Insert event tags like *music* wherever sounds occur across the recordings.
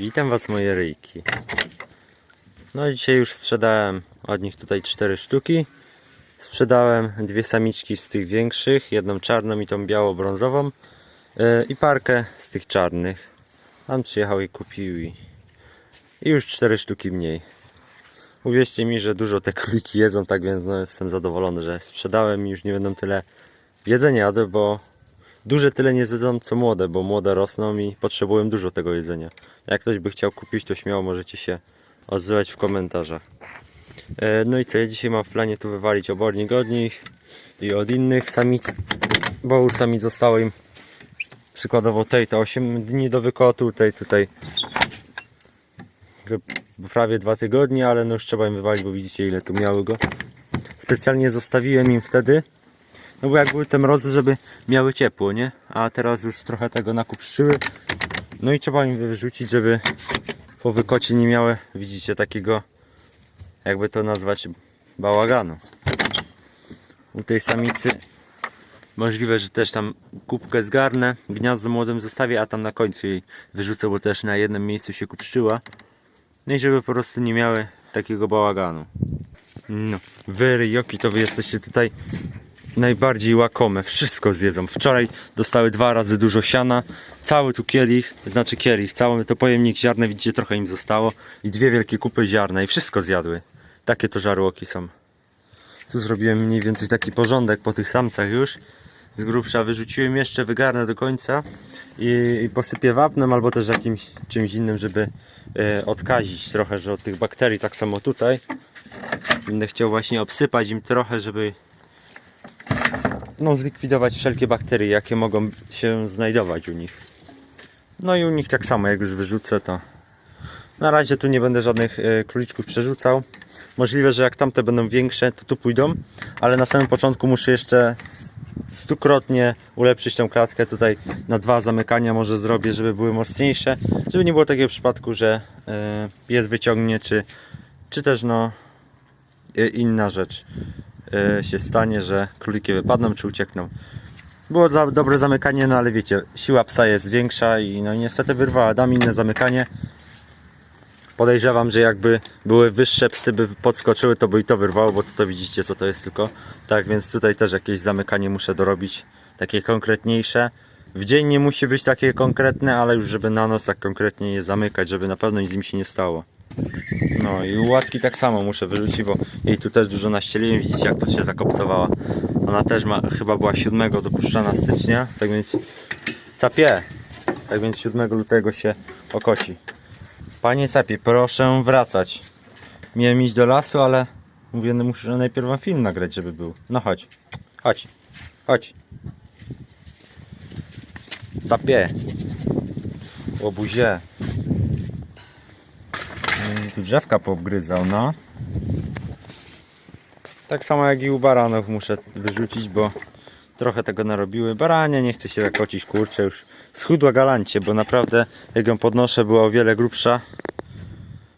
Witam was moje ryjki. No dzisiaj już sprzedałem od nich tutaj cztery sztuki. Sprzedałem dwie samiczki z tych większych, jedną czarną i tą biało-brązową yy, i parkę z tych czarnych. Pan przyjechał i kupił i, i już cztery sztuki mniej. Uwierzcie mi, że dużo te *laughs* króliki jedzą, tak więc no, jestem zadowolony, że sprzedałem i już nie będą tyle jedzenia jadły, bo duże tyle nie zjedzą co młode, bo młode rosną i potrzebują dużo tego jedzenia. Jak ktoś by chciał kupić, to śmiało możecie się odzywać w komentarzach. E, No i co, ja dzisiaj mam w planie tu wywalić obornik od nich i od innych samic, bo już samic zostało im przykładowo tej to 8 dni do wykotu, tej tutaj prawie 2 tygodnie, ale no już trzeba im wywalić, bo widzicie ile tu miały go. Specjalnie zostawiłem im wtedy, no bo jak były te mrozy, żeby miały ciepło, nie? A teraz już trochę tego nakupszczyły. No i trzeba im wyrzucić, żeby po wykocie nie miały, widzicie, takiego, jakby to nazwać, bałaganu. U tej samicy możliwe, że też tam kubkę zgarnę, gniazdo młodym zostawię, a tam na końcu jej wyrzucę, bo też na jednym miejscu się kupszczyła. No i żeby po prostu nie miały takiego bałaganu. No, wy ryjoki to wy jesteście tutaj najbardziej łakome. Wszystko zjedzą. Wczoraj dostały dwa razy dużo siana. Cały tu kielich, znaczy kielich, cały to pojemnik ziarna, widzicie, trochę im zostało. I dwie wielkie kupy ziarna i wszystko zjadły. Takie to żarłoki są. Tu zrobiłem mniej więcej taki porządek po tych samcach już. Z grubsza wyrzuciłem jeszcze, wygarnę do końca i, i posypię wapnem albo też jakimś czymś innym, żeby e, odkazić trochę, że od tych bakterii, tak samo tutaj. Będę chciał właśnie obsypać im trochę, żeby no, zlikwidować wszelkie bakterie, jakie mogą się znajdować u nich. No i u nich tak samo, jak już wyrzucę, to na razie tu nie będę żadnych e, króliczków przerzucał. Możliwe, że jak tamte będą większe, to tu pójdą, ale na samym początku muszę jeszcze stukrotnie ulepszyć tą klatkę tutaj na dwa zamykania może zrobię, żeby były mocniejsze, żeby nie było takiego przypadku, że e, pies wyciągnie, czy, czy też no inna rzecz się stanie, że króliki wypadną czy uciekną. Było za, dobre zamykanie, no ale wiecie, siła psa jest większa i no niestety wyrwała. Dam inne zamykanie. Podejrzewam, że jakby były wyższe psy by podskoczyły, to by i to wyrwało, bo to, widzicie co to jest tylko. Tak więc tutaj też jakieś zamykanie muszę dorobić, takie konkretniejsze. W dzień nie musi być takie konkretne, ale już żeby na noc tak konkretnie je zamykać, żeby na pewno nic z nim się nie stało. No i łatki tak samo muszę wyrzucić, bo jej tu też dużo naścieliłem. Widzicie jak tu się zakopcowała. Ona też ma, chyba była 7 dopuszczana stycznia, tak więc capie. Tak więc 7 lutego się okoci. Panie capie, proszę wracać. Miałem iść do lasu, ale mówię, no muszę najpierw wam film nagrać, żeby był. No chodź, chodź, chodź. Capie. Łobuzie. Tu drzewka poobgryzał, no. Tak samo jak i u baranów muszę wyrzucić, bo trochę tego narobiły. Barania nie chce się zakocić, kurczę, już schudła galancie, bo naprawdę jak ją podnoszę była o wiele grubsza.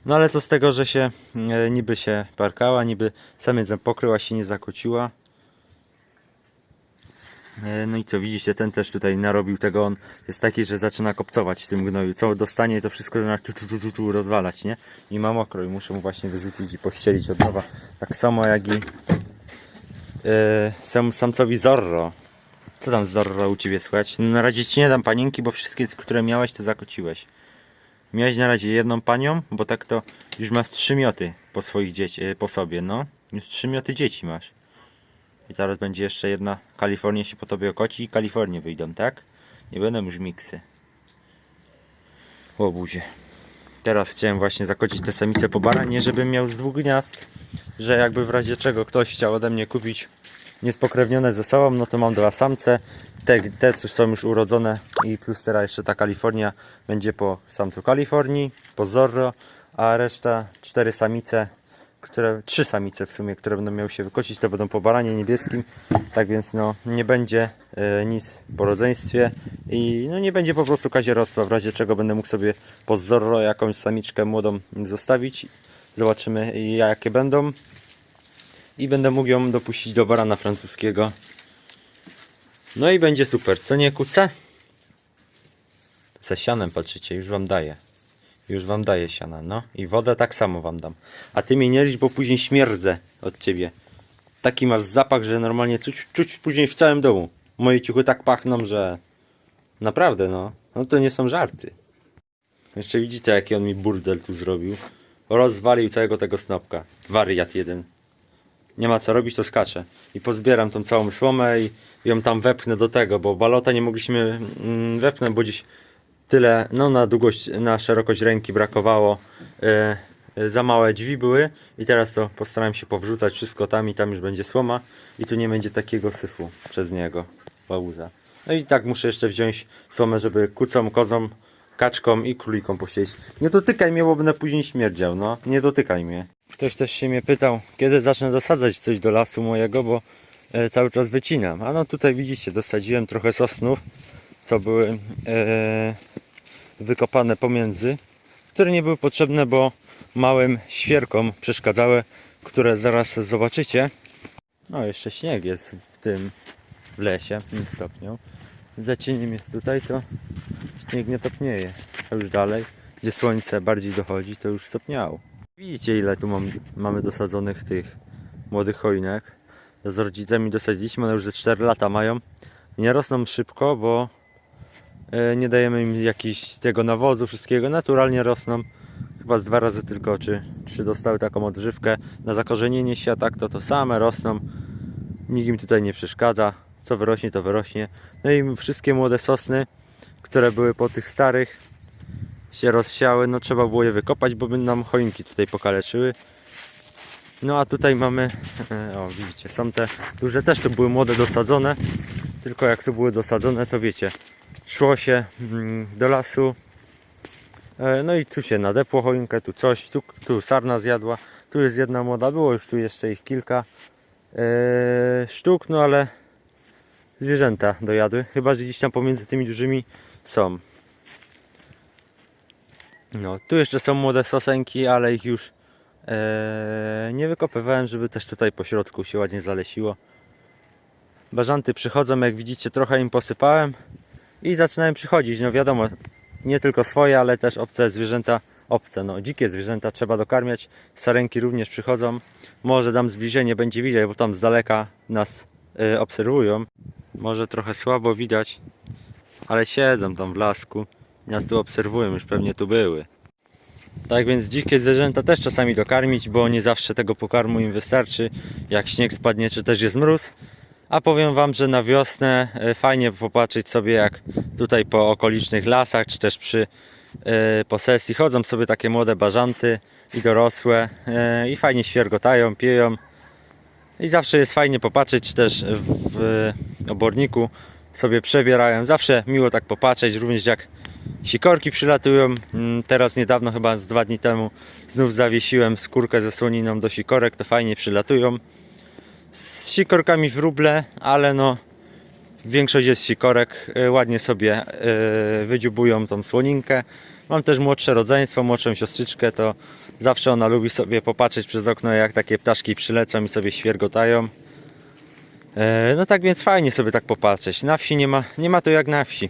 No ale co z tego, że się e, niby się parkała, niby samiec pokryła się nie zakociła. E, No i co, widzicie, ten też tutaj narobił tego, on jest taki, że zaczyna kopcować w tym gnoju. Co dostanie, to wszystko zaczyna tu, tu, tu, tu, rozwalać, nie? I ma mokro i muszę mu właśnie wyrzucić i pościelić od nowa. Tak samo jak i e, sam, samcowi Zorro. Co tam Zorro u Ciebie słychać? No, na razie Ci nie dam panienki, bo wszystkie, które miałeś, to zakociłeś. Miałeś na razie jedną panią, bo tak to już masz trzy mioty po swoich dzieci, e, po sobie, no. Już trzy mioty dzieci masz. I zaraz będzie jeszcze jedna. Kalifornia się po tobie okoci i Kalifornie wyjdą, tak? Nie będą już miksy. Łobuzie. Teraz chciałem właśnie zakocić te samice po baranie, żebym miał z dwóch gniazd. Że jakby w razie czego ktoś chciał ode mnie kupić niespokrewnione ze sobą, no to mam dwa samce. Te, te co są już urodzone i plus teraz jeszcze ta Kalifornia będzie po samcu Kalifornii, po Zorro, a reszta cztery samice które, trzy samice w sumie, które będą miały się wykocić, to będą po baranie niebieskim, tak więc no nie będzie e, nic po rodzeństwie i no nie będzie po prostu kazierostwa, w razie czego będę mógł sobie po Zorro jakąś samiczkę młodą zostawić, zobaczymy jakie będą i będę mógł ją dopuścić do barana francuskiego. No i będzie super, co nie kuce? Ze sianem patrzycie, już wam daję. Już wam daję siana, no. I wodę tak samo wam dam. A ty mnie nie licz, bo później śmierdzę od ciebie. Taki masz zapach, że normalnie czuć, czuć później w całym domu. Moje ciuchy tak pachną, że... Naprawdę, no. No to nie są żarty. Jeszcze widzicie, jaki on mi burdel tu zrobił. Rozwalił całego tego snopka. Wariat jeden. Nie ma co robić, to skaczę. I pozbieram tą całą słomę i ją tam wepchnę do tego, bo balota nie mogliśmy mm, wepchnąć, bo dziś tyle, no na długość, na szerokość ręki brakowało. E, za małe drzwi były i teraz to postaram się powrzucać wszystko tam i tam już będzie słoma i tu nie będzie takiego syfu przez niego, łałuza. No i tak muszę jeszcze wziąć słomę, żeby kucom, kozom, kaczkom i królikom posiedzieć. Nie dotykaj mnie, bo będę później śmierdział, no. Nie dotykaj mnie. Ktoś też się mnie pytał, kiedy zacznę dosadzać coś do lasu mojego, bo e, cały czas wycinam. A no tutaj widzicie, dosadziłem trochę sosnów, co były wykopane pomiędzy, które nie były potrzebne, bo małym świerkom przeszkadzały, które zaraz zobaczycie. No jeszcze śnieg jest w tym w lesie, w tym stopniu. Za cieniem jest tutaj, to śnieg nie topnieje. A już dalej, gdzie słońce bardziej dochodzi, to już stopniało. Widzicie ile tu mam, mamy dosadzonych tych młodych choinek. Z rodzicami dosadziliśmy, one już ze 4 lata mają. Nie rosną szybko, bo nie dajemy im jakiś tego nawozu, wszystkiego. Naturalnie rosną. Chyba z dwa razy tylko, czy trzy dostały taką odżywkę na zakorzenienie się, tak to to same rosną. Nikt im tutaj nie przeszkadza. Co wyrośnie, to wyrośnie. No i wszystkie młode sosny, które były po tych starych, się rozsiały. No trzeba było je wykopać, bo by nam choinki tutaj pokaleczyły. No a tutaj mamy, e, o widzicie, są te duże też to były młode dosadzone. Tylko jak tu były dosadzone, to wiecie, szło się mm, do lasu. E, No i tu się nadepło choinkę, tu coś, tu, tu sarna zjadła. Tu jest jedna młoda, było już tu jeszcze ich kilka e, sztuk, no ale zwierzęta dojadły. Chyba, że gdzieś tam pomiędzy tymi dużymi są. No, tu jeszcze są młode sosenki, ale ich już e, nie wykopywałem, żeby też tutaj po środku się ładnie zalesiło. Bażanty przychodzą, jak widzicie, trochę im posypałem i zaczynają przychodzić. No wiadomo, nie tylko swoje, ale też obce zwierzęta, obce, no dzikie zwierzęta trzeba dokarmiać. Sarenki również przychodzą. Może dam zbliżenie, będzie widać, bo tam z daleka nas e, obserwują. Może trochę słabo widać, ale siedzą tam w lasku. Nas tu obserwują, już pewnie tu były. Tak więc dzikie zwierzęta też czasami dokarmić, bo nie zawsze tego pokarmu im wystarczy. Jak śnieg spadnie, czy też jest mróz. A powiem Wam, że na wiosnę e, fajnie popatrzeć sobie, jak tutaj po okolicznych lasach, czy też przy e, posesji chodzą sobie takie młode bażanty i dorosłe e, i fajnie świergotają, pieją. I zawsze jest fajnie popatrzeć, też w oborniku sobie przebierają. Zawsze miło tak popatrzeć, również jak sikorki przylatują. Mm, Teraz niedawno, chyba z dwa dni temu, znów zawiesiłem skórkę ze słoniną do sikorek, to fajnie przylatują. Z sikorkami wróble, ale no większość jest sikorek, e, ładnie sobie e, wydziubują tą słoninkę. Mam też młodsze rodzeństwo, młodszą siostrzyczkę, to zawsze ona lubi sobie popatrzeć przez okno, jak takie ptaszki przylecą i sobie świergotają. E, No tak więc fajnie sobie tak popatrzeć. Na wsi nie ma, nie ma to jak na wsi.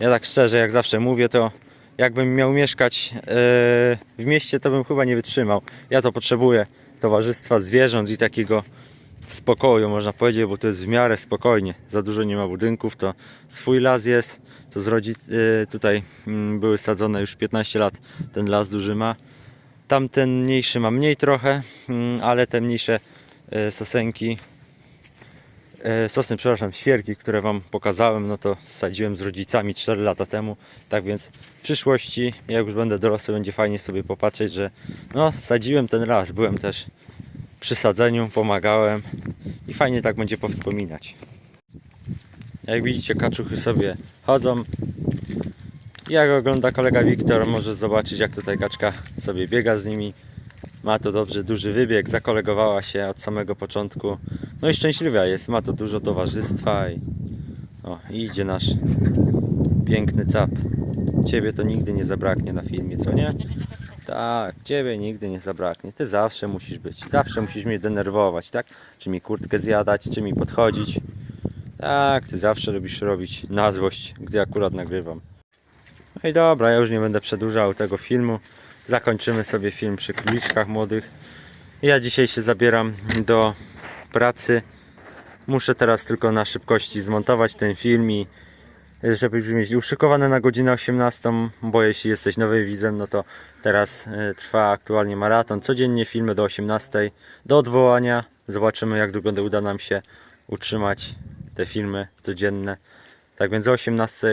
Ja tak szczerze, jak zawsze mówię, to jakbym miał mieszkać w mieście, to bym chyba nie wytrzymał. Ja to potrzebuję towarzystwa zwierząt i takiego spokoju, można powiedzieć, bo to jest w miarę spokojnie. Za dużo nie ma budynków, to swój las jest. To z rodzic e, tutaj mm, były sadzone już 15 lat, ten las duży ma. Tamten mniejszy ma mniej trochę, mm, ale te mniejsze e, sosenki e, sosny, przepraszam, świerki, które Wam pokazałem, no to sadziłem z rodzicami 4 lata temu. Tak więc w przyszłości, jak już będę dorosły, będzie fajnie sobie popatrzeć, że no, sadziłem ten las, byłem też przy sadzeniu, pomagałem i fajnie tak będzie powspominać. Jak widzicie, kaczuchy sobie chodzą. Jak ogląda kolega Wiktor, może zobaczyć, jak tutaj kaczka sobie biega z nimi. Ma to dobrze duży wybieg, zakolegowała się od samego początku. No i szczęśliwa jest, ma to dużo towarzystwa i, o, i idzie nasz piękny cap. Ciebie to nigdy nie zabraknie na filmie, co nie? Tak, ciebie nigdy nie zabraknie. Ty zawsze musisz być, zawsze musisz mnie denerwować, tak? Czy mi kurtkę zjadać, czy mi podchodzić. Tak, ty zawsze lubisz robić na złość, gdy akurat nagrywam. No i dobra, ja już nie będę przedłużał tego filmu. Zakończymy sobie film przy króliczkach młodych. Ja dzisiaj się zabieram do pracy. Muszę teraz tylko na szybkości zmontować ten film i żeby już mieć uszykowane na godzinę 18, bo jeśli jesteś nowy widzem, no to teraz e, trwa aktualnie maraton. Codziennie filmy do 18 do odwołania. Zobaczymy jak długo uda nam się utrzymać te filmy codzienne. Tak więc o 18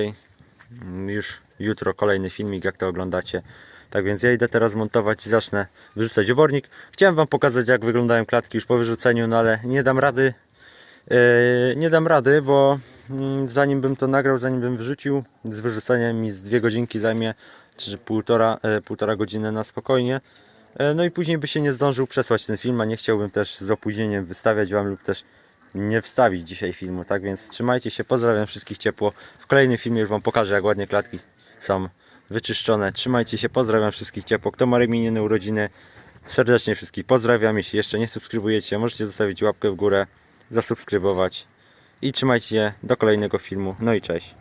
mm, już jutro kolejny filmik, jak to oglądacie. Tak więc ja idę teraz montować i zacznę wyrzucać obornik. Chciałem Wam pokazać jak wyglądają klatki już po wyrzuceniu, no ale nie dam rady. Yy, nie dam rady, bo zanim bym to nagrał, zanim bym wyrzucił, z wyrzuceniem mi z dwie godzinki zajmie, czy półtora, e, półtora godziny na spokojnie. E, No i później by się nie zdążył przesłać ten film, a nie chciałbym też z opóźnieniem wystawiać Wam lub też nie wstawić dzisiaj filmu. Tak więc trzymajcie się, pozdrawiam wszystkich ciepło. W kolejnym filmie już Wam pokażę jak ładnie klatki są wyczyszczone. Trzymajcie się, pozdrawiam wszystkich ciepło. Kto ma imieniny urodziny, serdecznie wszystkich pozdrawiam. Jeśli jeszcze nie subskrybujecie, możecie zostawić łapkę w górę, zasubskrybować i trzymajcie się do kolejnego filmu. No i cześć.